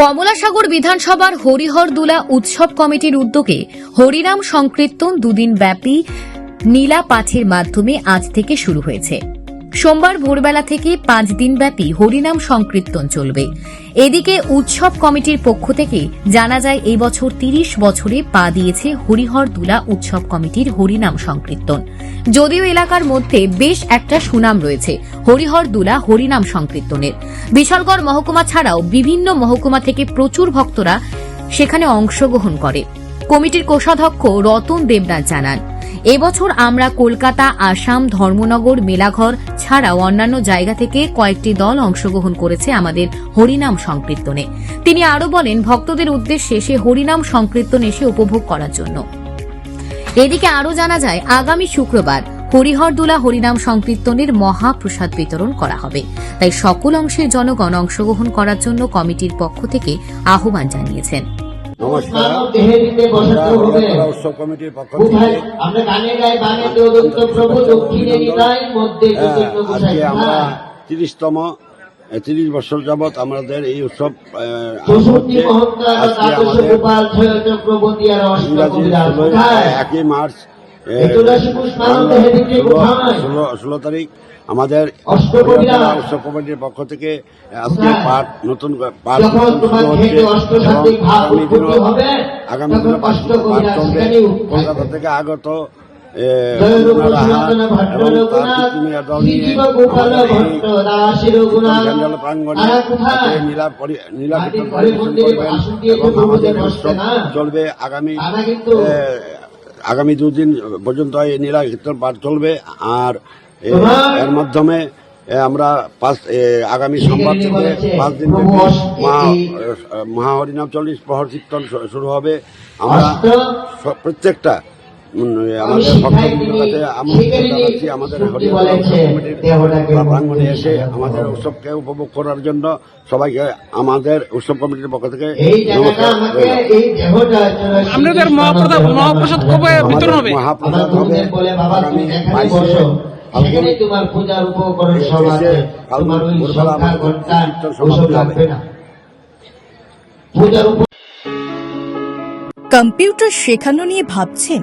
কমলাসাগর বিধানসভার হরিহরদুলা উৎসব কমিটির উদ্যোগে হরিনাম সংকীর্তন দুদিন ব্যাপী নীলা পাঠের মাধ্যমে আজ থেকে শুরু হয়েছে। সোমবার ভোরবেলা থেকে পাঁচ দিনব্যাপী হরিনাম সংকীর্তন চলবে। এদিকে উৎসব কমিটির পক্ষ থেকে জানা যায়, এই বছর তিরিশ বছরে পা দিয়েছে হরিহরদুলা উৎসব কমিটির হরিনাম সংকীর্তন। যদিও এলাকার মধ্যে বেশ একটা সুনাম রয়েছে হরিহর দুলা হরিনাম সংকীর্তনের। বিশালগড় মহকুমা ছাড়াও বিভিন্ন মহকুমা থেকে প্রচুর ভক্তরা সেখানে অংশগ্রহণ করে। কমিটির কোষাধ্যক্ষ রতন দেবনাথ জানান এবছর আমরা কলকাতা, আসাম, ধর্মনগর, মেলাঘর ছাড়াও অন্যান্য জায়গা থেকে কয়েকটি দল অংশগ্রহণ করেছে আমাদের হরিনাম সংকীর্তনে। তিনি আরও বলেন, ভক্তদের উদ্দেশ্যে সে হরিনাম সংকীর্তন এসে উপভোগ করার জন্য। এদিকে আরও জানা যায়, আগামী শুক্রবার হরিহরদুলা হরিনাম সংকীর্তনের মহাপ্রসাদ বিতরণ করা হবে। তাই সকল অংশের জনগণ অংশগ্রহণ করার জন্য কমিটির পক্ষ থেকে আহ্বান জানিয়েছেন। নমস্কার। উৎসব কমিটির পক্ষ থেকে আজকে আমরা। তিরিশতম তিরিশ বছর যাবৎ আমাদের এই উৎসব আজকে আমাদের ইংরাজি ষোলোই- একই মার্চ ষোলো- তারিখ আমাদের। উৎসব কমিটির পক্ষ থেকে আজকে পাঠ নতুন পাঠ আগামী দিনও- আগামী পাঠ চলবে কলকাতা থেকে আগত। চলবে আগামী আগামী দুদিন পর্যন্ত এই নীলা কীর্তন পাঠ চলবে আর এর মাধ্যমে আমরা পাঁচ আগামী সোমবার থেকে পাঁচ দিন মহা মহাহরিনাম চল্লিশ প্রহর কীর্তন শুরু হবে। আমরা প্রত্যেকটা আমাদের শিখাই ভক্তবৃন্দের কাছে আমন্ত্রণ জানাচ্ছি আমাদের হরিয়ানা প্রাঙ্গণে এসে আমাদের উৎসবকে উপভোগ করার জন্য সবাইকে আমাদের উৎসব কমিটির পক্ষ থেকে নমস্কার আপনাদের মহাপ্রসাদ কবে বিতরণ হবে? মহাপ্রসাদ হবে গুরুদেব বলে বাবা আগামী তুমি এখানে বাইশে বসো। ফাল্গুন সেখানে তোমার পূজার উপকরণ সব আছে। তোমার ওই ভোরবেলা ঘণ্টা ওসব লাগবে না। পূজার কম্পিউটার শেখানো নিয়ে ভাবছেন?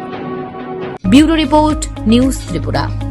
Bureau report news Tripura.